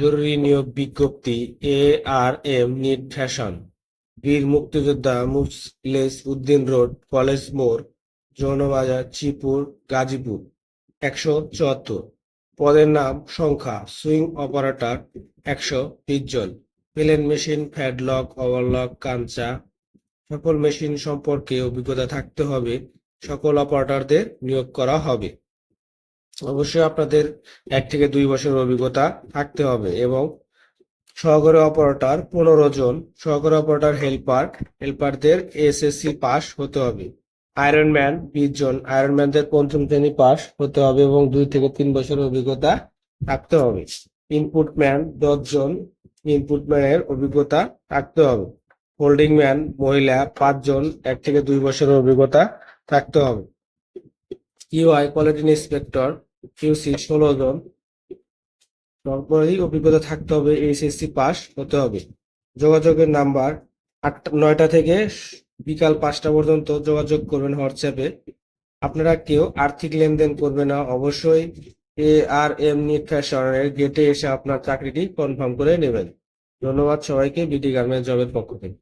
জরুরি নিয়োগ বিজ্ঞপ্তি A R M knit fashion. বীর মুক্তিযোদ্ধা মুখলেস উদ্দিন রোড, কলেজ মোড় জৌনবাজার চিপুর, গাজীপুর, একশো চুয়াত্তর। পদের নাম, সংখ্যা, সুইং অপারেটর, একশো বিশ জন। প্লেন মেশিন, ফ্যাডলক, ওভারলক কাঞ্চা সকল মেশিন সম্পর্কে অভিজ্ঞতা থাকতে হবে। সকল অপারেটরদের নিয়োগ করা হবে। অবশ্যই আপনাদের এক থেকে দুই বছরের অভিজ্ঞতা থাকতে হবে এবং সহকারী অপারেটর পনেরো জন, সহকারী অপারেটর হেল্পার, হেল্পারদের এসএসসি পাস হতে হবে। আয়রন ম্যান বিশ জন আয়রন ম্যানদের পঞ্চম শ্রেণি পাস হতে হবে এবং দুই থেকে তিন বছরের অভিজ্ঞতা থাকতে হবে। ইনপুট ম্যান দশ জন ইনপুট ম্যানের অভিজ্ঞতা থাকতে হবে। হোল্ডিং ম্যান মহিলা পাঁচজন এক থেকে দুই বছরের অভিজ্ঞতা থাকতে হবে। ইউআই কোয়ালিটি ইন্সপেক্টর কিউসি ষোলো জন। তারপরেই অভিজ্ঞতা থাকতে হবে এইচএসসি পাস হতে হবে। যোগাযোগের নাম্বার আটটা, নয়টা থেকে বিকাল পাঁচটা পর্যন্ত যোগাযোগ করবেন হোয়াটসঅ্যাপে। আপনারা কেউ আর্থিক লেনদেন করবে না, অবশ্যই এ আর এম ফ্যাশনের গেটে এসে আপনার চাকরিটি কনফার্ম করে নেবেন। ধন্যবাদ সবাইকে বিডি গার্মেন্টস জবের পক্ষ থেকে।